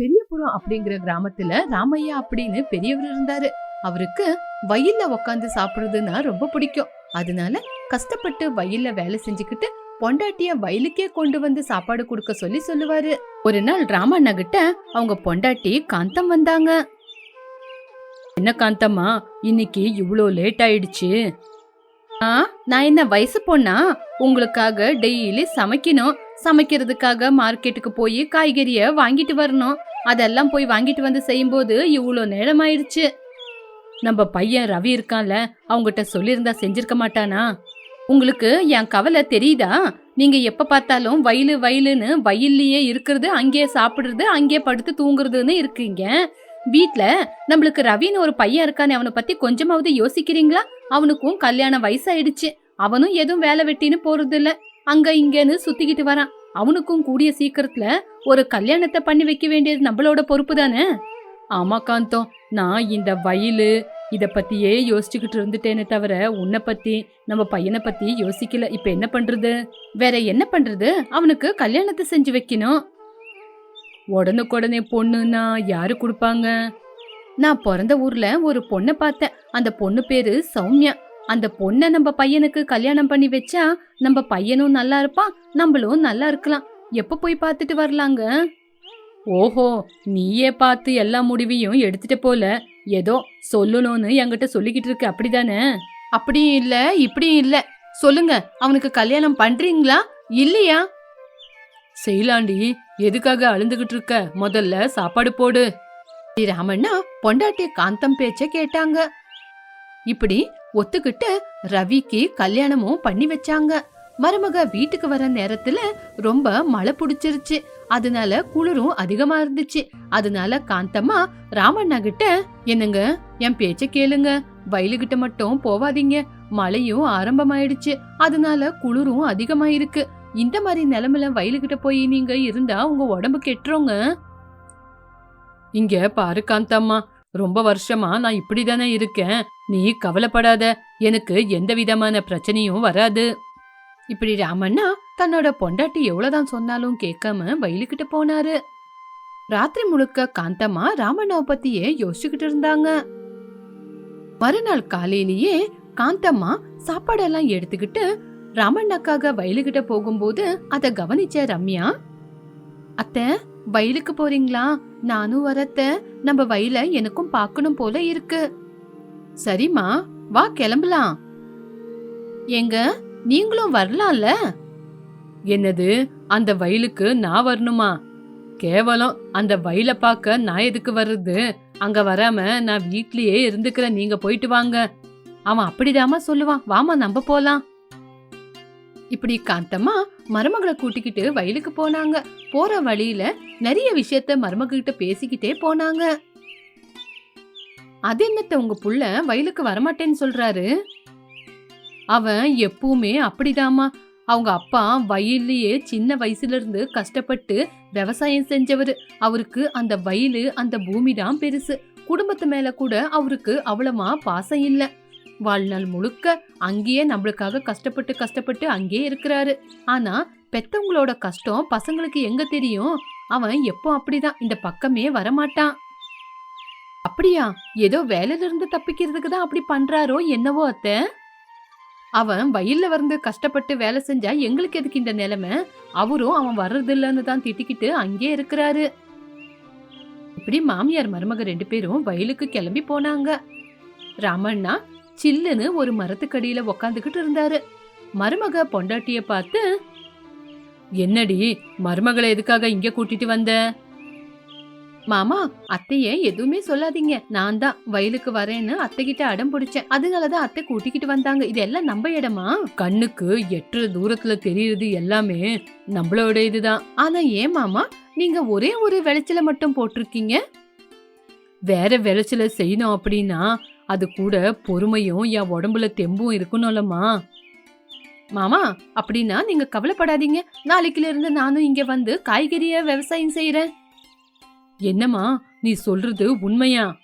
பெரியபுரம் அப்படிங்கிற கிராமத்துல ராமையா அப்படின்னு பெரியவர் இருந்தாரு. அவருக்கு வயல்ல உக்காந்து சாப்பிடுறதுன்னா ரொம்ப பிடிக்கும். அதனால கஷ்டப்பட்டு வயல்ல வேலை செஞ்சுக்கிட்டு பொண்டாட்டிய வயலுக்கே கொண்டு வந்து சாப்பாடு கொடுக்க சொல்லி சொல்லுவாரு. ஒரு நாள் ராமண்ணா கிட்ட அவங்க பொண்டாட்டி காந்தம் வந்தாங்க. என்ன காந்தம்மா? இன்னைக்கு இவ்வளோ லேட் ஆயிடுச்சு. ஆ நான் என்ன வயசு பொண்ணா? உங்களுக்காக டெய்லி சமைக்கணும். சமைக்கிறதுக்காக மார்க்கெட்டுக்கு போய் காய்கறிய வாங்கிட்டு வரணும். அதெல்லாம் போய் வாங்கிட்டு வந்து செய்யும்போது இவ்வளோ நேரம் ஆயிடுச்சு நம்ம பையன் ரவி இருக்கான்ல அவங்ககிட்ட சொல்லியிருந்தா செஞ்சிருக்க மாட்டானா? உங்களுக்கு என் கவலை தெரியுதா? நீங்க எப்ப பார்த்தாலும் வயலு வயலுன்னு வயல்லையே இருக்கிறது அங்கேயே சாப்பிடுறது அங்கேயே படுத்து தூங்குறதுன்னு இருக்கீங்க. வீட்ல நம்மளுக்கு ரவின்னு ஒரு பையன் இருக்கானே அவனை பத்தி கொஞ்சமாவது யோசிக்கிறீங்களா? அவனுக்கும் கல்யாணம் வயசாயிடுச்சு. அவனும் எதுவும் வேலை வெட்டின்னு போறது இல்ல அங்க இங்கன்னு சுத்திக்கிட்டு வரான். அவனுக்கும் கூடிய சீக்கிரத்துல ஒரு கல்யாணத்தை பண்ணி வைக்க வேண்டியது நம்மளோட பொறுப்பு தானே? ஆமா காந்தம் நான் இந்த வயலு இத பத்தியே யோசிச்சுக்கிட்டு இருந்துட்டேனே தவிர உன்னை பத்தி நம்ம பையனை பத்தி யோசிக்கல. இப்ப என்ன பண்றது? வேற என்ன பண்றது? அவனுக்கு கல்யாணத்தை செஞ்சு வைக்கணும். உடனுக்குடனே பொண்ணுன்னா யாரு கொடுப்பாங்க? நான் பிறந்த ஊர்ல ஒரு பொண்ணை பார்த்தேன். அந்த பொண்ணு பேரு சௌமியா. அந்த பொண்ணை நம்ம பையனுக்கு கல்யாணம் பண்ணி வச்சா நம்ம பையனும் நல்லா இருப்பான் நம்மளும் நல்லா இருக்கலாம். எப்ப போய் பார்த்துட்டு வரலாங்க? ஓஹோ நீயே பார்த்து எல்லா முடிவையும் எடுத்துட்டு போல. ஏதோ சொல்லணும்னு என்கிட்ட சொல்லிக்கிட்டு இருக்க அப்படிதானே? அப்படியும் இல்ல இப்படியும் இல்ல. சொல்லுங்க அவனுக்கு கல்யாணம் பண்றீங்களா? இல்லையா? செய்யலாண்டி எதுக்காக அழுந்துகிட்டு இருக்க முதல்ல சாப்பாடு போடு. ஸ்ரீ ராமண்ணா பொண்டாட்டி காந்தம் பேச்ச கேட்டாங்க. இப்படி ஒத்துக்கிட்டு ரவிக்கு கல்யாணமும் பண்ணி வச்சாங்க. மருமக வீட்டுக்கு வர நேரத்துல ரொம்ப மழை புடிச்சிருச்சு. அதனால குளிரும் அதிகமா இருந்துச்சு. அதனால காந்தம்மா ராமண்ணா கிட்ட என்னங்க என் பேச்ச கேளுங்க. வயலுகிட்ட மட்டும் போவாதீங்க. மழையும் ஆரம்பமாயிடுச்சு. அதனால குளிரும் அதிகமாயிருக்கு. இந்த மாதிரி நிலமில வயலுக்கிட்ட போய் நீங்க இருந்தா உங்க உடம்பு கெட்டுறோங்க இங்க பாரு காந்தம்மா ரொம்ப வருஷமா நான் இப்படிதானே இருக்கேன். நீ கவலைப்படாத எனக்கு எந்த விதமான பிரச்சனையும் வராது. இப்படி ராமண்ணா தன்னோட பொண்டாட்டி எவ்வளவுதான் சொன்னாலும் கேட்காம வயலுக்கிட்ட போனாரு. ராத்திரி முழுக்க காந்தம்மா ராமண்ணாவை பத்தியே யோசிச்சுக்கிட்டு இருந்தாங்க. மறுநாள் காலையிலேயே காந்தம்மா சாப்பாடெல்லாம் எடுத்துக்கிட்டு ராமண்ணாக்காக வயலுக்கிட்ட போகும்போது அத கவனிச்ச ரம்யா அத்தை வயலுக்கு போறீங்களா? நானும் வரத்த நம்ம வயல எனக்கும் பார்க்கணும் போல இருக்கு. சரிம்மா வா கிளம்பலாம். எங்க நீங்களும் வரலாம்ல? என்னது அந்த வயலுக்கு நான் வரணுமா? கேவலம் அந்த வயல பார்க்க நான் எதுக்கு வர்றது? அங்க வராம நான் வீட்லயே இருந்துக்கிறேன் நீங்க போயிட்டு வாங்க. அவன் அப்படிதாம்மா சொல்லுவான். வாமா நம்ம போலாம். இப்படி காந்தம்மா மருமகளை கூட்டிக்கிட்டு வயலுக்கு போனாங்க. போற வழியில நிறைய விஷயத்த மருமகிட்ட பேசிக்கிட்டே போனாங்க. அது என்னத்த உங்க புள்ள வயலுக்கு வரமாட்டேன்னு சொல்றாரு? அவன் எப்பவுமே அப்படிதாம்மா. அவங்க அப்பா வயல்லையே சின்ன வயசுல இருந்து கஷ்டப்பட்டு விவசாயம் செஞ்சவர். அவருக்கு அந்த வயலு அந்த பூமி தான் பெருசு. குடும்பத்து மேல கூட அவருக்கு அவ்வளவா பாசம் இல்லை. வாழ்நாள் முழுக்க அங்கேயே நம்மளுக்காக கஷ்டப்பட்டு கஷ்டப்பட்டு அங்கேயே இருக்கிறாரு. ஆனா பெத்தவங்களோட கஷ்டம் பசங்களுக்கு எங்க தெரியும்? அவன் எப்போ அப்படிதான் இந்த பக்கமே வரமாட்டான். அப்படியா? ஏதோ வேலையில இருந்து தப்பிக்கிறதுக்கு தான் அப்படி பண்றாரோ என்னவோ அத்த? அவன் வயல்ல வந்து கஷ்டப்பட்டு வேலை செஞ்சா எங்களுக்கு எதுக்கு இந்த நிலைமை? அவரும் அவன் வர்றதில்லன்னு தான் திட்டிக்கிட்டு அங்கே இருக்கிறாரு. இப்படி மாமியார் மருமக ரெண்டு பேரும் வயலுக்கு கிளம்பி போனாங்க. ராமண்ணா சில்லுன்னு ஒரு மரத்துக்கடியில உக்காந்துக்கிட்டு இருந்தாரு. மருமக பொண்டாட்டிய பார்த்து என்னடி மருமகளை எதுக்காக இங்க கூட்டிட்டு வந்த? மாமா அத்தைய எதுவுமே சொல்லாதீங்க. நான் தான் வயலுக்கு வரேன்னு அத்தை கிட்ட அடம் பிடிச்சேன். அதனாலதான் அத்தை கூட்டிக்கிட்டு வந்தாங்க. இதெல்லாம் நம்ம இடமா? கண்ணுக்கு எட்டு தூரத்துல தெரியுது எல்லாமே நம்மளோட இதுதான். ஆனா ஏன் மாமா? நீங்க ஒரே ஒரு விளைச்சல மட்டும் போட்டிருக்கீங்க? வேற விளைச்சல செய்யணும் அப்படின்னா அது கூட பொறுமையும் என் உடம்புல தெம்பும் இருக்கணும்லம்மா மாமா அப்படின்னா நீங்க கவலைப்படாதீங்க. நாளைக்குல இருந்து நானும் இங்க வந்து காய்கறிய விவசாயம் செய்யறேன் என்னம்மா நீ சொல்றது உண்மையா?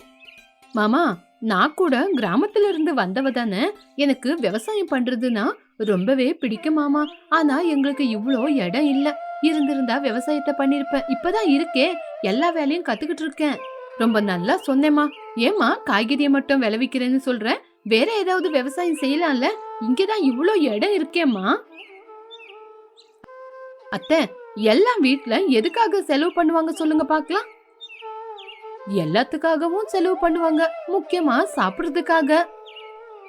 மாமா நான் கூட கிராமத்துல இருந்து வந்தவ தானே எனக்கு விவசாயம் பண்றதுன்னா ரொம்பவே பிடிக்கும் மாமா. ஆனா எங்களுக்கு இவ்வளோ இடம் இல்ல. இருந்திருந்தா விவசாயத்தை பண்ணிருப்பேன். இப்பதான் இருக்கே எல்லா வேலையும் கத்துக்கிட்டு இருக்கேன். ரொம்ப நல்லா சொன்னேம்மா. ஏம்மா காய்கறியை மட்டும் விளைவிக்கிறேன்னு சொல்ற? வேற ஏதாவது விவசாயம் செய்யலாம்ல? இங்கதான் இவ்வளோ இடம் இருக்கேம்மா. அத்தை எல்லாம் வீட்ல எதுக்காக செலவு பண்ணுவாங்க சொல்லுங்க பார்க்கலாம் எல்லாத்துக்காகவும் செலவு பண்ணுவாங்க முக்கியமா சாப்பிடுறதுக்காக.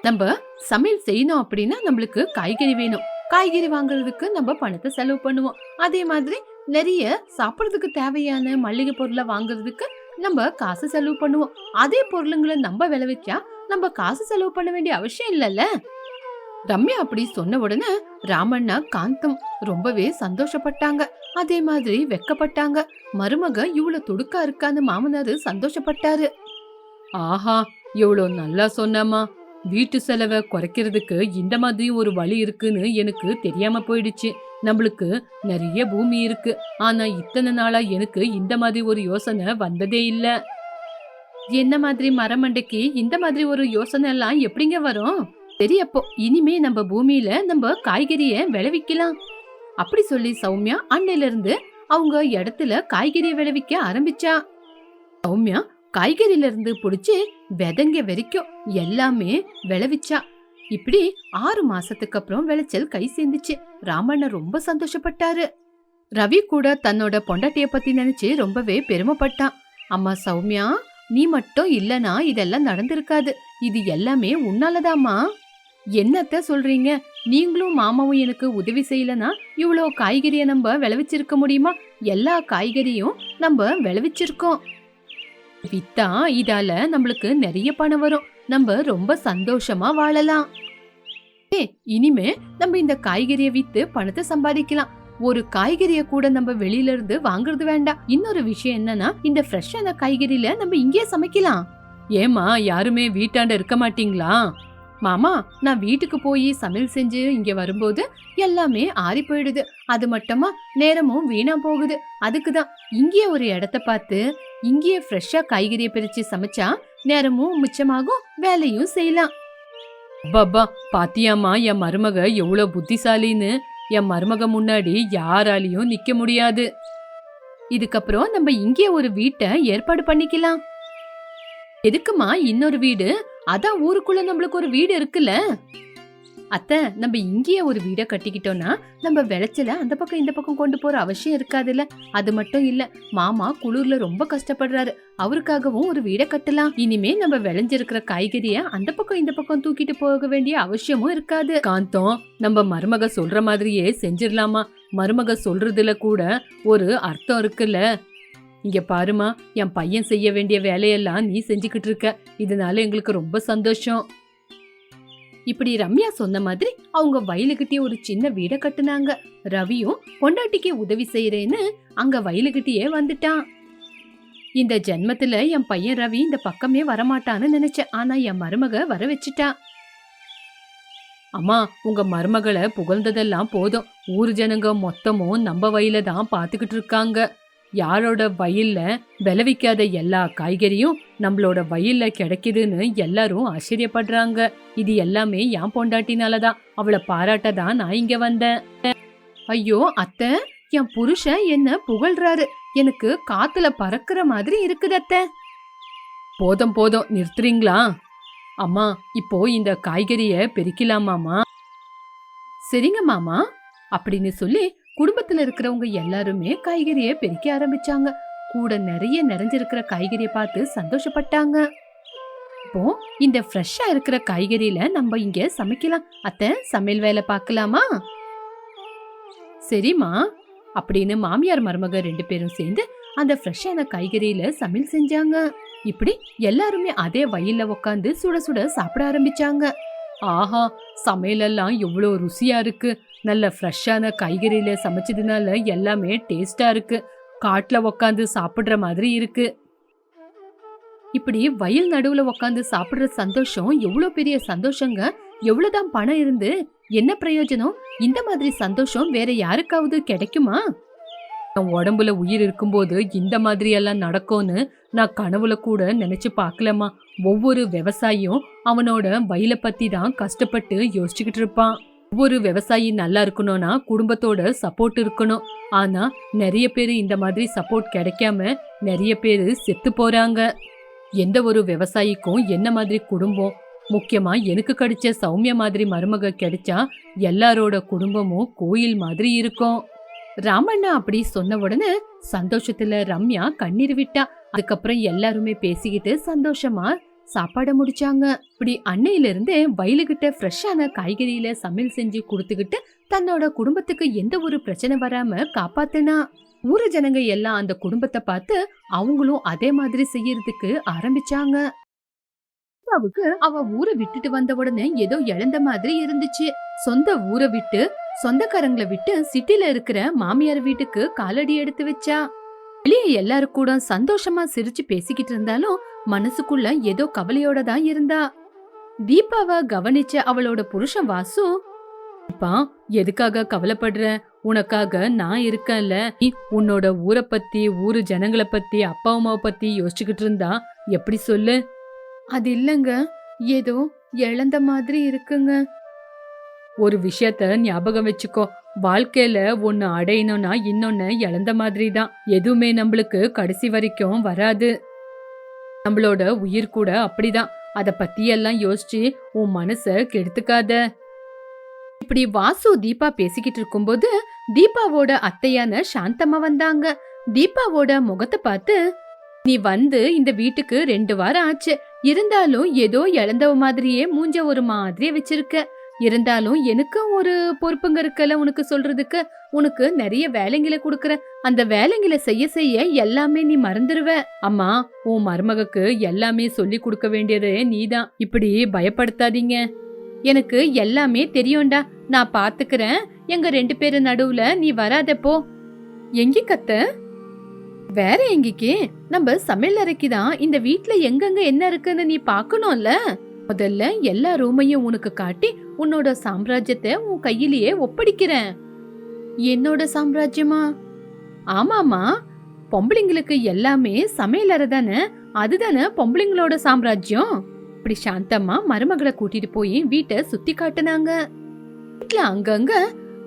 நம்ம சமையல் செய்யணும் அப்படின்னா நம்மளுக்கு காய்கறி வேணும். காய்கறி வாங்குறதுக்கு நம்ம பணத்தை செலவு பண்ணுவோம். அதே மாதிரி நிறைய சாப்பிடுறதுக்கு தேவையான மளிகை பொருளை வாங்குறதுக்கு நம்ம காசு செலவு பண்ணுவோம். அதே பொருளுங்களை நம்ம விளைவிச்சா நம்ம காசு செலவு பண்ண வேண்டிய அவசியம் இல்லைல்ல? ரம்யா அப்படி சொன்ன உடனே ராமண்ணா காந்தம் ரொம்பவே சந்தோஷப்பட்டாங்க. அதே மாதிரி வெக்கப்பட்டாங்க. மருமக இவ்வளவு துடுக்கா இருக்கான்னு மாமனார் சந்தோஷப்பட்டாரு. ஆஹா இவ்வளோ நல்லா சொன்னம்மா. வீட்டு செலவை குறைக்கிறதுக்கு இந்த மாதிரி ஒரு வழி இருக்குன்னு எனக்கு தெரியாம போயிடுச்சு. நம்மளுக்கு நிறைய பூமி இருக்கு. ஆனா இத்தனை நாளா எனக்கு இந்த மாதிரி ஒரு யோசனை வந்ததே இல்ல. என்ன மாதிரி மரமண்டைக்கு இந்த மாதிரி ஒரு யோசனை எல்லாம் எப்படிங்க வரும்? சரி அப்போ இனிமே நம்ம பூமியில நம்ம காய்கறிய விளைவிக்கலாம். அப்படி சொல்லி சௌமியா அன்னையில இருந்து அவங்க இடத்துல காய்கறியை விளைவிக்க ஆரம்பிச்சா. சௌமியா காய்கறியில இருந்து புடிச்சு விதைங்க வரைக்கும் எல்லாமே விளைவிச்சா. இப்படி ஆறு மாசத்துக்கு அப்புறம் விளைச்சல் கை சேர்ந்துச்சு. ராமண்ண ரொம்ப சந்தோஷப்பட்டாரு. ரவி கூட தன்னோட பொண்டாட்டிய பத்தி நினைச்சு ரொம்பவே பெருமைப்பட்டான். அம்மா சௌமியா நீ மட்டும் இல்லனா இதெல்லாம் நடந்திருக்காது. இது எல்லாமே உன்னாலதாம்மா. என்னத்த சொல்றீங்க? நீங்களும் மாமாவும் எனக்கு உதவி செய்யலனா இவ்வளோ காய்கறியை நம்ம விளைவிச்சிருக்க முடியுமா? எல்லா காய்கறியும் நம்ம விளைவிச்சிருக்கோம். வித்தா இதால நம்மளுக்கு நிறைய பணம் வரும். நம்ம ரொம்ப சந்தோஷமா வாழலாம். ஏ இனிமே நம்ம இந்த காய்கறியை வித்து பணத்தை சம்பாதிக்கலாம். ஒரு காய்கறிய கூட நம்ம வெளியில இருந்து வாங்குறது வேண்டாம். இன்னொரு விஷயம் என்னன்னா இந்த ஃப்ரெஷ்ஷான காய்கறியில நம்ம இங்கேயே சமைக்கலாம். ஏமா யாருமே வீட்டாண்ட இருக்க மாட்டீங்களா? மாமா நான் வீட்டுக்கு போய் சமையல் செஞ்சு இங்க வரும்போது எல்லாமே ஆறி போயிடுது. அது மட்டுமா நேரமும் வீணா போகுது. அதுக்கு தான் இங்கேயே ஒரு இடத்த பார்த்து இங்கேயே ஃப்ரெஷ்ஷா காய்கறியை பிரிச்சு சமைச்சா நேரமும் மிச்சமாகும் வேலையும் செய்யலாம். பாபா பாத்தியாமா என் மருமக எவ்வளவு புத்திசாலின்னு. என் மருமக முன்னாடி யாராலையும் நிக்க முடியாது. இதுக்கப்புறம் நம்ம இங்கே ஒரு வீட்டை ஏற்பாடு பண்ணிக்கலாம். எதுக்குமா இன்னொரு வீடு? அதான் ஊருக்குள்ள நம்மளுக்கு ஒரு வீடு இருக்குல்ல? அத்தை நம்ம இங்கேயே ஒரு வீடை கட்டிக்கிட்டோம்னா நம்ம விளைச்சல அந்த பக்கம் இந்த பக்கம் கொண்டு போற அவசியம் இருக்காதுல்ல? அது மட்டும் இல்ல மாமா குளிர்ல ரொம்ப கஷ்டப்படுறாரு. அவருக்காகவும் ஒரு வீடை கட்டலாம். இனிமே நம்ம விளைஞ்சிருக்கிற காய்கறிய அந்த பக்கம் இந்த பக்கம் தூக்கிட்டு போக வேண்டிய அவசியமும் இருக்காது. காந்தம் நம்ம மருமக சொல்ற மாதிரியே செஞ்சிடலாமா? மருமக சொல்றதுல கூட ஒரு அர்த்தம் இருக்குல்ல? இங்க பாருமா என் பையன் செய்ய வேண்டிய வேலையெல்லாம் நீ செஞ்சுக்கிட்டு இருக்க. இதனால எங்களுக்கு ரொம்ப சந்தோஷம். இப்படி ரம்யா சொன்ன மாதிரி அவங்க வயலுக்கிட்டே ஒரு சின்ன வீடை கட்டுனாங்க. ரவியும் பொண்டாட்டிக்கு உதவி செய்யறேன்னு அங்க வயலுக்கிட்டேயே வந்துட்டான். இந்த ஜென்மத்துல என் பையன் ரவி இந்த பக்கமே வரமாட்டான்னு நினைச்சேன். ஆனா என் மருமக வர வச்சுட்டான் அம்மா உங்க மருமகளை புகழ்ந்ததெல்லாம் போதும். ஊர் ஜனங்க மொத்தமும் நம்ம வயல தான் பாத்துக்கிட்டு இருக்காங்க. யாரோட வயல்ல விளைவிக்காத எல்லா காய்கறியும் நம்மளோட வயல்ல கிடைக்குதுன்னு எல்லாரும் ஆச்சரியப்படுறாங்க. இது எல்லாமே என் பொண்டாட்டினாலதான். அவளை பாராட்ட தான் நான் இங்க வந்தேன். ஐயோ அத்தை என் புருஷன் என்ன புகழ்றாரு. எனக்கு காத்துல பறக்கிற மாதிரி இருக்குது அத்தை. போதும் போதும் நிறுத்துறீங்களா? அம்மா இப்போ இந்த காய்கறிய பெருக்கலாமாமா சரிங்க மாமா. அப்படின்னு சொல்லி குடும்பத்துல இருக்கிறவங்க எல்லாருமே காய்கறியை பெருக்க ஆரம்பிச்சாங்க. கூட நிறைய நிறைஞ்சிருக்கிற காய்கறியை பார்த்து சந்தோஷப்பட்டாங்க. இப்போ இந்த ஃப்ரெஷ்ஷா இருக்கிற காய்கறியில நம்ம இங்க சமைக்கலாம். அத்தை சமையல் வேலை பார்க்கலாமா? சரிம்மா. அப்படின்னு மாமியார் மருமக ரெண்டு பேரும் சேர்ந்து அந்த ஃப்ரெஷ்ஷான காய்கறியில சமையல் செஞ்சாங்க. இப்படி எல்லாருமே அதே வயல்ல உட்காந்து சுட சுட சாப்பிட ஆரம்பிச்சாங்க. ஆஹா சமையலெல்லாம் எவ்வளோ ருசியாக இருக்கு. நல்ல ஃப்ரெஷ்ஷான காய்கறியில சமைச்சதுனால எல்லாமே டேஸ்ட்டாக இருக்கு. காட்டில் உக்காந்து சாப்பிட்ற மாதிரி இருக்கு. இப்படி வயல் நடுவில் உக்காந்து சாப்பிட்ற சந்தோஷம் எவ்வளோ பெரிய சந்தோஷங்க? எவ்வளோதான் பணம் இருந்து என்ன பிரயோஜனம்? இந்த மாதிரி சந்தோஷம் வேற யாருக்காவது கிடைக்குமா? என் உடம்புல உயிர் இருக்கும்போது இந்த மாதிரியெல்லாம் நடக்கும்னு நான் கனவுல கூட நினைச்சு பார்க்கலம்மா. ஒவ்வொரு விவசாயியும் அவனோட வயலை பத்தி தான் கஷ்டப்பட்டு யோசிச்சுக்கிட்டு இருப்பான். ஒவ்வொரு விவசாயி நல்லா இருக்கணும்னா குடும்பத்தோட சப்போர்ட் இருக்கணும். ஆனா நிறைய பேர் இந்த மாதிரி சப்போர்ட் கிடைக்காம நிறைய பேர் செத்து போறாங்க. எந்த ஒரு விவசாயிக்கும் என்ன மாதிரி குடும்பம்? முக்கியமா எனக்கு கிடைச்ச சௌமியா மாதிரி மருமக கிடைச்சா எல்லாரோட குடும்பமும் கோயில் மாதிரி இருக்கும். ராமண்ணா அப்படி சொன்ன உடனே சந்தோஷத்துல ரம்யா கண்ணீர் விட்டா. அதுக்கப்புறம் எல்லாருமே பேசிக்கிட்டு சந்தோஷமா சாப்பாட முடிச்சாங்க. இப்படி அன்னையில இருந்தே வயலுகிட்ட ஃப்ரெஷ்ஷான காய்கறியில சமையல் செஞ்சு கொடுத்துக்கிட்டு தன்னோட குடும்பத்துக்கு எந்த ஒரு பிரச்சனை வராம காப்பாத்தினா. ஊர ஜனங்க எல்லாம் அந்த குடும்பத்தை பார்த்து அவங்களும் அதே மாதிரி செய்யறதுக்கு ஆரம்பிச்சாங்க. அவ ஊரை விட்டுட்டு வந்த உடனே ஏதோ இழந்த மாதிரி இருந்துச்சு. சொந்த ஊரை விட்டு சொந்தக்காரங்களை விட்டு சிட்டில இருக்கிற மாமியார் வீட்டுக்கு காலடி எடுத்து வச்சா? வெளியே எல்லாரும் கூட சந்தோஷமா சிரிச்சு பேசிக்கிட்டு இருந்தாலும் மனசுக்குள்ள ஏதோ கவலையோட தான் இருந்தா. தீபாவ கவனிச்ச அவளோட புருஷன் வாசு "தீபா, எதுக்காக கவலைப்படுற? உனக்காக நான் இருக்கேன்ல. நீ உன்னோட ஊரை பத்தி ஊரு ஜனங்களை பத்தி அப்பா அம்மாவை பத்தி யோசிச்சுக்கிட்டு இருந்தா. எப்படி சொல்லு? அது இல்லங்க. ஏதோ இழந்த மாதிரி இருக்குங்க. ஒரு விஷயத்த ஞாபகம் வச்சுக்கோ. வாழ்க்கையில ஒன்னு அடையணும்னா இன்னொன்னு இழந்த மாதிரி தான் எதுவுமே நம்மளுக்கு கடைசி வரைக்கும் வராது. நம்மளோட உயிர் கூட அப்படிதான். அத பத்தியெல்லாம் யோசிச்சு உன் மனச கெடுத்துக்காத. இப்படி வாசு தீபா பேசிக்கிட்டு இருக்கும்போது தீபாவோட அத்தையான சாந்தம்மா வந்தாங்க. தீபாவோட முகத்தை பார்த்து நீ வந்து இந்த வீட்டுக்கு ரெண்டு வாரம் ஆச்சு. இருந்தாலும் ஏதோ இழந்தவ மாதிரியே மூஞ்ச ஒரு மாதிரியே வச்சிருக்க. இருந்தாலும் எனக்கும் ஒரு பொறுப்புங்க இருக்கல உனக்கு சொல்றதுக்கு? உனக்கு நிறைய வேலைங்களை கொடுக்கற. அந்த வேலைங்களை செய்ய செய்ய எல்லாமே நீ மறந்துடுவ அம்மா உன் மருமகக்கு எல்லாமே சொல்லி கொடுக்க வேண்டியது நீதான். இப்படி பயப்படுத்தாதீங்க. எனக்கு எல்லாமே தெரியும்டா. நான் பாத்துக்கிறேன். எங்க ரெண்டு பேரு நடுவுல நீ வராதப்போ எங்க கத்த? வேற எங்கிக்கே? நம்ம சமையலறைக்கு தான் இந்த வீட்ல எங்கெங்க என்ன இருக்குன்னு நீ பாக்கணும்ல முதல்ல எல்லா ரூமையும் உனக்கு காட்டி உன்னோட சாம்ராஜ்யத்தை உன் கையிலேயே ஒப்படைக்கிறேன். என்னோட சாம்ராஜ்யமா? ஆமாமா பொம்பளைங்களுக்கு எல்லாமே சமையலறை தானே? அதுதானே பொம்பளைங்களோட சாம்ராஜ்யம்? இப்படி சாந்தம்மா மருமகளை கூட்டிட்டு போய் வீட்டை சுத்தி காட்டுனாங்க. வீட்டுல அங்கங்க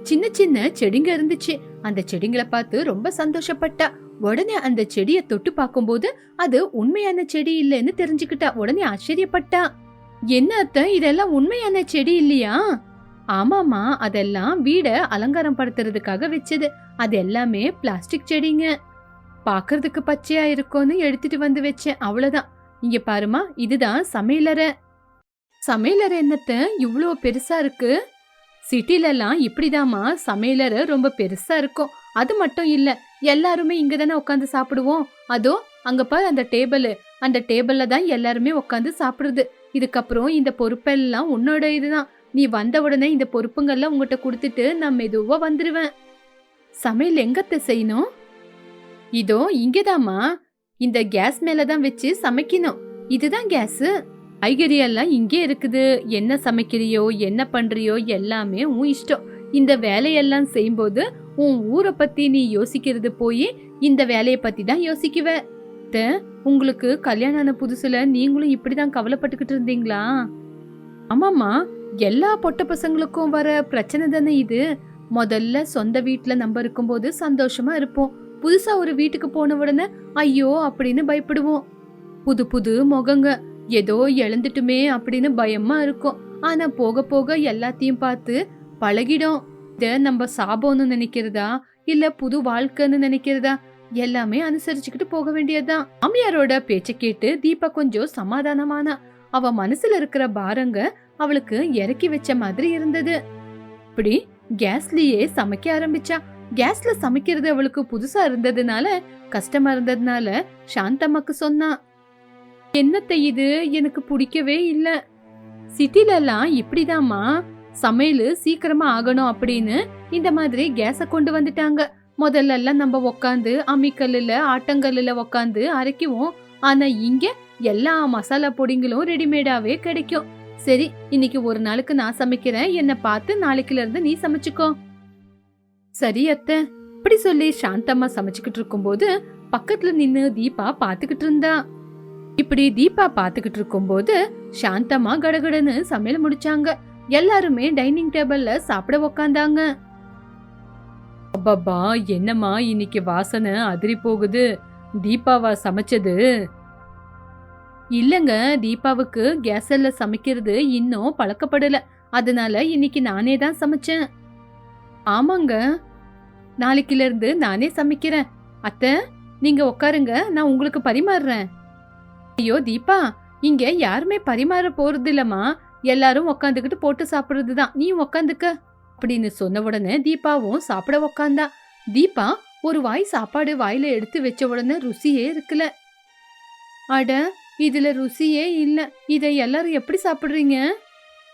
சின்ன சின்ன செடிங்க இருந்துச்சு. அந்த செடிங்களை பார்த்து ரொம்ப சந்தோஷப்பட்டா. உடனே அந்த செடியை தொட்டு பார்க்கும்போது அது உண்மையான செடி இல்லைன்னு தெரிஞ்சுக்கிட்டா. உடனே ஆச்சரியப்பட்டா. என்ன அத்தை இதெல்லாம் உண்மையான செடி இல்லையா? ஆமாமா அதெல்லாம் வீட அலங்காரம் படுத்துறதுக்காக வச்சது. அது எல்லாமே பிளாஸ்டிக் செடிங்க. பார்க்கறதுக்கு பச்சையா இருக்கும்னு எடுத்துட்டு வந்து வச்சேன் அவ்வளவுதான். இங்க பாருமா இதுதான் சமையலறை சமையலறை என்னத்த இவ்வளோ பெருசா இருக்கு? சிட்டிலலாம் இப்படிதாம்மா சமையலறை ரொம்ப பெருசா இருக்கும். அது மட்டும் இல்ல எல்லாருமே இங்க தானே உட்காந்து சாப்பிடுவோம். அதோ அங்க பாரு அந்த டேபிள். அந்த டேபிள்ல தான் எல்லாருமே உட்காந்து சாப்பிடுறது. இதுக்கப்புறம் இந்த பொறுப்பெல்லாம் உன்னோட இதுதான். நீ வந்த உடனே இந்த பொறுப்புங்கள்லாம் உங்ககிட்ட கொடுத்துட்டு நான் மெதுவா வந்துடுவேன் சமையல் எங்கத்தை செய்யணும்? இதோ இங்கதாம்மா. இந்த கேஸ் மேலே தான் வச்சு சமைக்கணும். இதுதான் கேஸு. காய்கறி எல்லாம் இங்கே இருக்குது. என்ன சமைக்கிறியோ என்ன பண்றியோ எல்லாமே உன் இஷ்டம். இந்த வேலையெல்லாம் செய்யும்போது உன் ஊரை பத்தி நீ யோசிக்கிறது போய் இந்த வேலையை பத்தி தான் யோசிக்குவ உங்களுக்கு கல்யாணம் ஆன புதுசுல நீங்களும் இப்படிதான் கவலைப்பட்டுக்கிட்டு இருந்தீங்களா? ஆமாம்மா எல்லா பொட்ட பசங்களுக்கும் வர பிரச்சனை தானே இது. முதல்ல சொந்த வீட்டில் நம்ம இருக்கும்போது சந்தோஷமா இருப்போம். புதுசா ஒரு வீட்டுக்கு போன உடனே ஐயோ அப்படின்னு பயப்படுவோம். புது புது முகங்க ஏதோ இழந்துட்டுமே அப்படின்னு பயமா இருக்கும். ஆனா போக போக எல்லாத்தையும் பார்த்து பழகிடும். இதை நம்ம சாபம்னு நினைக்கிறதா? இல்ல புது வாழ்க்கைன்னு நினைக்கிறதா? எல்லாமே அனுசரிச்சுக்கிட்டு போக வேண்டியதுதான். மாமியாரோட பேச்ச கேட்டு தீபா கொஞ்சம் சமாதானமானா. அவ மனசுல இருக்கிற பாரங்க அவளுக்கு இறக்கி வச்ச மாதிரி இருந்தது. இப்படி கேஸ்லயே சமைக்க ஆரம்பிச்சா. கேஸ்ல சமைக்கிறது அவளுக்கு புதுசா இருந்ததுனால கஷ்டமா இருந்ததுனால சாந்தம்மாக்கு சொன்னா. என்னத்தை இது? எனக்கு பிடிக்கவே இல்ல. சிட்டில எல்லாம் இப்படிதாம்மா. சமையல் சீக்கிரமா ஆகணும் அப்படின்னு இந்த மாதிரி கேஸ கொண்டு வந்துட்டாங்க. முதல்லலாம் நம்ம உக்காந்து அம்மிக்கல்லில் ஆட்டங்கல்லில் உக்காந்து அரைக்குவோம். ஆனா இங்க எல்லா மசாலா பொடிங்களும் ரெடிமேடாவே கிடைக்கும். சரி இன்னைக்கு ஒரு நாளுக்கு நான் சமைக்கிறேன். என்ன பார்த்து நாளைக்குல இருந்து நீ சமைச்சுக்கோ. சரி அத்தை. இப்படி சொல்லி சாந்தம்மா சமைச்சுக்கிட்டு இருக்கும்போது பக்கத்துல நின்னு தீபா பாத்துக்கிட்டு இருந்தா. இப்படி தீபா பாத்துக்கிட்டு இருக்கும்போது சாந்தம்மா கடகடன்னு சமையல் முடிச்சாங்க. எல்லாருமே டைனிங் டேபிள்ல சாப்பிட உக்காந்தாங்க. அப்பப்பா என்னம்மா இன்னைக்கு வாசனை அதிரி போகுது? தீபாவா சமைச்சது? இல்லைங்க தீபாவுக்கு கேஸல்ல சமைக்கிறது இன்னும் பழக்கப்படல. அதனால இன்னைக்கு நானே தான் சமைச்சேன். ஆமாங்க. நாளைக்குல இருந்து நானே சமைக்கிறேன். அத்தை நீங்க உட்காருங்க நான் உங்களுக்கு பரிமாறுறேன். ஐயோ தீபா இங்க யாருமே பரிமாற போறது இல்லம்மா எல்லாரும் உக்காந்துக்கிட்டு போட்டு சாப்பிடுறது தான் நீ உக்காந்துக்க. அப்படின்னு சொன்ன உடனே தீபாவும் சாப்பிட உக்காந்தா. தீபா ஒரு வாய் சாப்பாடு வாயில எடுத்து வச்ச உடனே ருசியே இருக்குல்ல அட இதுல ருசியே இல்ல. இதை எல்லாரும் எப்படி சாப்பிடுறீங்க?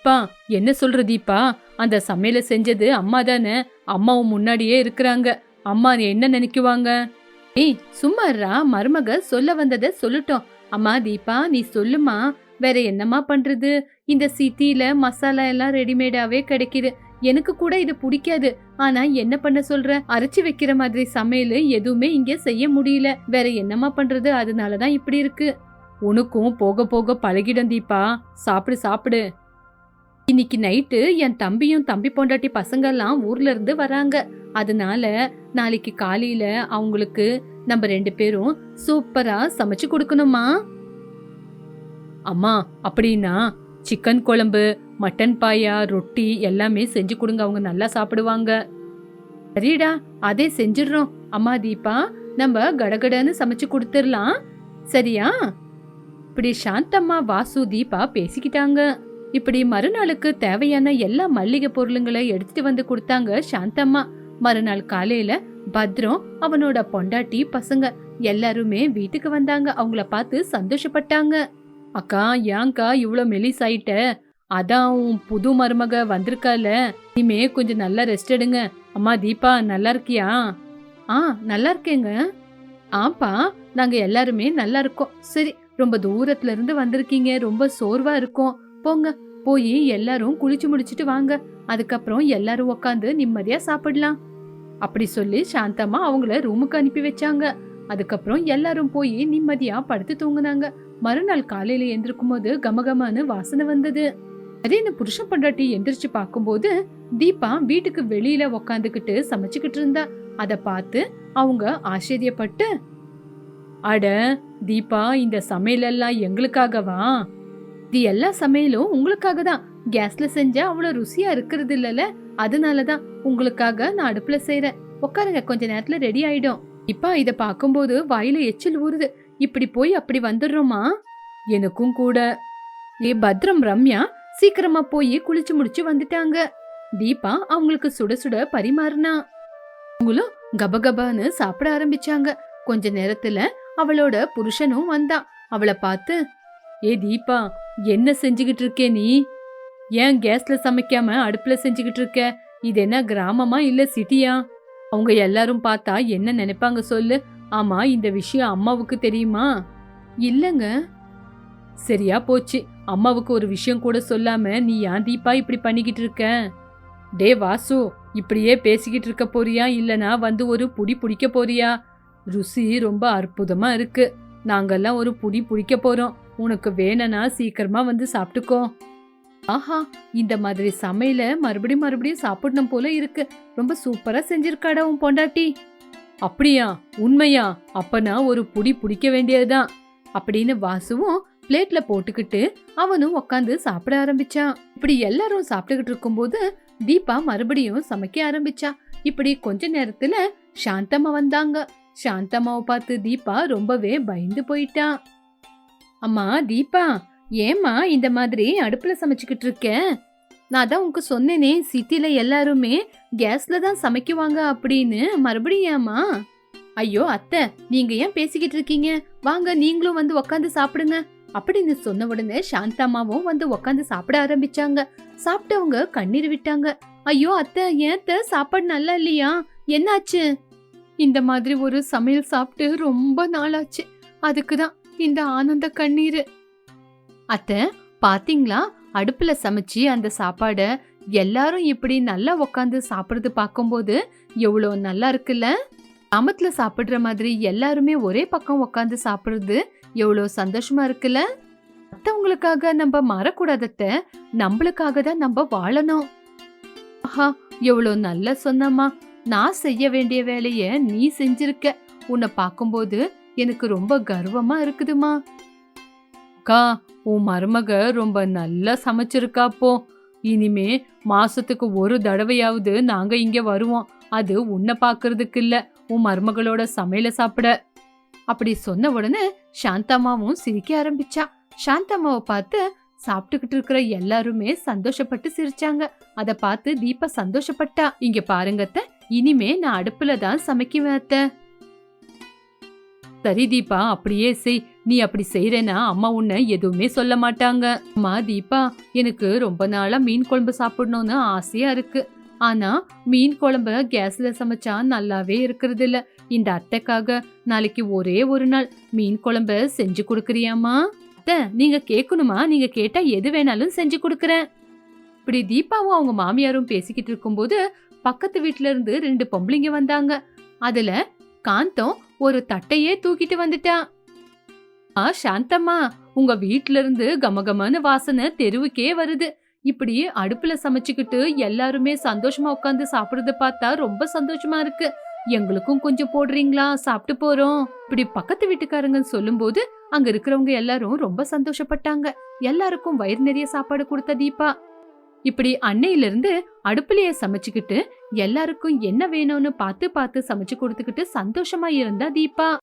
பா என்ன சொல்ற தீபா? அந்த சமையலை செஞ்சது அம்மா தானே. அம்மாவும் முன்னாடியே இருக்கிறாங்க. அம்மா என்ன நினைக்குவாங்க? ஏய் சும்மாரா மருமக சொல்ல வந்ததை சொல்லட்டும். அம்மா தீபா நீ சொல்லுமா. வேற என்னம்மா பண்றது? இந்த சிட்டில மசாலா எல்லாம் ரெடிமேடாவே கிடைக்குது. எனக்கு கூட இது பிடிக்காது. ஆனா என்ன பண்ண சொல்ற? அரைச்சு வைக்கிற மாதிரி சமையல் எதுவுமே இங்க செய்ய முடியல. வேற என்னம்மா பண்றது? அதனாலதான் இப்படி இருக்கு. உனக்கும் போக போக பழகிடும் தீபா. சாப்பிடு சாப்பிடு. இன்னைக்கு நைட்டு என் தம்பியும் தம்பி பொண்டாட்டி பசங்க எல்லாம் ஊர்ல இருந்து வராங்க. அதனால நாளைக்கு காலையில அவங்களுக்கு நம்ம ரெண்டு பேரும் சூப்பரா சமைச்சு கொடுக்கணுமா அம்மா அப்படின்னா சிக்கன் குழம்பு மட்டன் பாயா ரொட்டி எல்லாமே செஞ்சு கொடுங்க. அவங்க நல்லா சாப்பிடுவாங்க. சரிடா அதே செஞ்சிடுறோம். அம்மா தீபா நம்ம கடகடன்னு சமைச்சு கொடுத்துடலாம். சரியா? இப்படி சாந்தம்மா வாசு தீபா பேசிக்கிட்டாங்க. இப்படி மறுநாளுக்கு தேவையான எல்லா மல்லிகை பொருளுங்களை எடுத்துட்டு வந்து கொடுத்தாங்க சாந்தம்மா மறுநாள் காலையில பத்ரம் அவனோட பொண்டாட்டி பசங்க எல்லாருமே வீட்டுக்கு வந்தாங்க. அவங்கள பார்த்து சந்தோஷப்பட்டாங்க. அக்கா ஏங்கா இவ்வளோ மெலிசாயிட்ட. அதான் உன் புது மருமக வந்திருக்கால. இனிமே கொஞ்சம் நல்லா ரெஸ்ட் எடுங்க. அம்மா தீபா நல்லா இருக்கியா? ஆ நல்லா இருக்கேங்க. ஆப்பா நாங்க எல்லாருமே நல்லா இருக்கோம். சரி ரொம்ப தூரத்துல இருந்து வந்திருக்கீங்க. ரொம்ப சோர்வா இருக்கும். போங்க போய் எல்லாரும் குளிச்சு முடிச்சிட்டு வாங்க. அதுக்கப்புறம் எல்லாரும் உக்காந்து நிம்மதியா சாப்பிடலாம். அப்படி சொல்லி சாந்தமா அவங்கள ரூமுக்கு அனுப்பி வச்சாங்க. அதுக்கப்புறம் எல்லாரும் போய் நிம்மதியா படுத்து தூங்குனாங்க. மறுநாள் காலையில எந்திருக்கும் போது கமகமான்னு வாசனை வந்தது. அதே இந்த புருஷன் பொண்டாட்டி எந்திரிச்சு பார்க்கும்போது தீபா வீட்டுக்கு வெளியில உக்காந்துக்கிட்டு சமைச்சுக்கிட்டு இருந்தா. அத பார்த்து அவங்க ஆச்சரியப்பட்டு அட தீபா இந்த சமையலெல்லாம் எங்களுக்காகவா? இது எல்லா சமையலும் உங்களுக்காக தான். கேஸ்ல செஞ்சா அவ்வளவு ருசியா இருக்கிறது இல்லல. அதனாலதான் உங்களுக்காக நான் அடுப்புல செய்யறேன் உட்காருங்க கொஞ்ச நேரத்துல ரெடி ஆயிடும். இப்பா இத பாக்கும்போது வாயில எச்சில் ஊறுது. இப்படி போய் அப்படி வந்துடுறோமா? எனக்கும் கூட. ஏ பத்ரம் ரம்யா சீக்கிரமா போய் குளிச்சு முடிச்சு வந்துட்டாங்க. தீபா அவங்களுக்கு சுட சுட பரிமாறினா. அவங்களும் கபகபான்னு சாப்பிட ஆரம்பிச்சாங்க. கொஞ்ச நேரத்துல அவளோட புருஷனும் வந்தான். அவளை பார்த்து ஏ தீபா என்ன செஞ்சுக்கிட்டு இருக்கே நீ? ஏன் கேஸ்ல சமைக்காம அடுப்புல செஞ்சுக்கிட்டு இருக்க? இது என்ன கிராமமா இல்ல சிட்டியா? அவங்க எல்லாரும் பார்த்தா என்ன நினைப்பாங்க சொல்லு? ஆமா இந்த விஷயம் அம்மாவுக்கு தெரியுமா? இல்லங்க. சரியா போச்சு. அம்மாவுக்கு ஒரு விஷயம் கூட சொல்லாம நீ ஏன் தீபா இப்படி பண்ணிக்கிட்டு இருக்க? டே வாசு இப்படியே பேசிக்கிட்டு இருக்க போறியா? இல்லனா வந்து ஒரு புடி பிடிக்க போறியா? ருசி ரொம்ப அற்புதமா இருக்கு. நாங்கெல்லாம் ஒரு புடி பிடிக்க போறோம். உனக்கு வேணும்னா சீக்கிரமா வந்து சாப்பிட்டுக்கோ. ஆஹா இந்த மாதிரி சமையல மறுபடியும் மறுபடியும் சாப்பிடணும் போல இருக்கு. ரொம்ப சூப்பரா செஞ்சிருக்காடா உன் பொண்டாட்டி. அப்படியா உண்மையா? அப்பனா ஒரு புடி பிடிக்க வேண்டியதுதான். அப்படின்னு வாசுவும் பிளேட்ல போட்டுக்கிட்டு அவனும் உக்காந்து சாப்பிட ஆரம்பிச்சான். இப்படி எல்லாரும் சாப்பிட்டுக்கிட்டு இருக்கும்போது தீபா மறுபடியும் சமைக்க ஆரம்பிச்சா. இப்படி கொஞ்ச நேரத்துல சாந்தம்மா வந்தாங்க. சாந்தம்மாவை பார்த்து தீபா ரொம்பவே பயந்து போயிட்டான். அம்மா தீபா ஏம்மா இந்த மாதிரி அடுப்புல சமைச்சுக்கிட்டு இருக்க? நான் தான் உனக்கு சொன்னேனே சிட்டில எல்லாருமே கேஸ்ல தான் சமைக்குவாங்க அப்படின்னு. மறுபடியும் ஏம்மா? ஐயோ அத்தை நீங்க ஏன் பேசிக்கிட்டு இருக்கீங்க? வாங்க நீங்களும் வந்து உக்காந்து சாப்பிடுங்க. அப்படின்னு சொன்ன உடனே சாந்தாமாவும் வந்து உக்காந்து சாப்பிட ஆரம்பிச்சாங்க. சாப்பிட்டவங்க கண்ணீர் விட்டாங்க. ஐயோ அத்தை ஏத்த சாப்பாடு நல்லா இல்லையா? என்னாச்சு? இந்த மாதிரி ஒரு சமையல் சாப்பிட்டு ரொம்ப நாளாச்சு. அதுக்கு தான் இந்த ஆனந்த கண்ணீர். அத்தை பாத்தீங்களா? அடுப்புல சமைச்சு அந்த சாப்பாட எல்லாரும் இப்படி நல்லா உக்காந்து சாப்பிடுறது பார்க்கும்போது எவ்வளோ நல்லா இருக்குல்ல? கிராமத்துல சாப்பிடுற மாதிரி எல்லாருமே ஒரே பக்கம் உக்காந்து சாப்பிடுறது எவ்வளோ சந்தோஷமா இருக்குல்ல? மற்றவங்களுக்காக நம்ம மாறக்கூடாதத்த நம்மளுக்காக தான் நம்ம வாழணும். ஆஹா எவ்வளோ நல்ல சொன்னம்மா. நான் செய்ய வேண்டிய வேலைய நீ செஞ்சிருக்க. உன்னை பார்க்கும்போது எனக்கு ரொம்ப கர்வமா இருக்குதுமா. அக்கா உன் மருமக ரொம்ப நல்லா சமைச்சிருக்காப்போ இனிமே மாசத்துக்கு ஒரு தடவையாவது நாங்க இங்க வருவோம். அது உன்னை பாக்குறதுக்கு இல்ல. உன் மருமகளோட சமையல சாப்பிட. அப்படி சொன்ன உடனே சாந்தம்மாவும் சிரிக்க ஆரம்பிச்சா. சாந்தம்மாவை பார்த்து சாப்பிட்டுக்கிட்டு இருக்கிற எல்லாருமே சந்தோஷப்பட்டு சிரிச்சாங்க. அத பார்த்து தீபா சந்தோஷப்பட்டா. இங்க பாருங்க அத்தை, இனிமே நான் அடுப்புல தான் சமைக்குவேன் அத்தை. சரி தீபா அப்படியே செய். நீ அப்படி செய்யறேன்னா அம்மா உன்னை எதுவுமே சொல்ல மாட்டாங்க. அம்மா தீபா எனக்கு ரொம்ப நாளா மீன் குழம்பு சாப்பிடணும்னு ஆசையா இருக்கு. ஆனா மீன் குழம்பு கேஸ்ல சமைச்சா நல்லாவே இருக்கிறது இல்ல இந்த அத்தைக்காக நாளைக்கு ஒரே ஒரு நாள் மீன் குழம்பு செஞ்சு கொடுக்குறியாமா அத்தை நீங்க கேட்கணுமா? நீங்க கேட்டா எது வேணாலும் செஞ்சு கொடுக்குறேன். இப்படி தீபாவும் அவங்க மாமியாரும் பேசிக்கிட்டு இருக்கும்போது பக்கத்து வீட்ல இருந்து ரெண்டு பொம்பளைங்க வந்தாங்க. அதுல காந்தம் ஒரு தட்டையே தூக்கிட்டு வந்துட்டான் ஆ சாந்தம்மா உங்க வீட்ல இருந்து கமகமான வாசனை தெருவுக்கே வருது. இப்படி அடுப்புல சமைச்சுக்கிட்டு எல்லாருமே சந்தோஷமா உட்காந்து சாப்பிடுறத பார்த்தா ரொம்ப சந்தோஷமா இருக்கு. எங்களுக்கும் கொஞ்சம் போடுறீங்களா? சாப்பிட்டு போறோம். இப்படி பக்கத்து வீட்டுக்காரங்கன்னு சொல்லும்போது அங்க இருக்கிறவங்க எல்லாரும் ரொம்ப சந்தோஷப்பட்டாங்க. எல்லாருக்கும் வயிறு நிறைய சாப்பாடு கொடுத்த தீபா. இப்படி அன்னையில இருந்து அடுப்புலயே சமைச்சுக்கிட்டு எல்லாருக்கும் என்ன வேணும்னு பார்த்து பார்த்து சமைச்சு கொடுத்துக்கிட்டு சந்தோஷமா இருந்தா தீபா.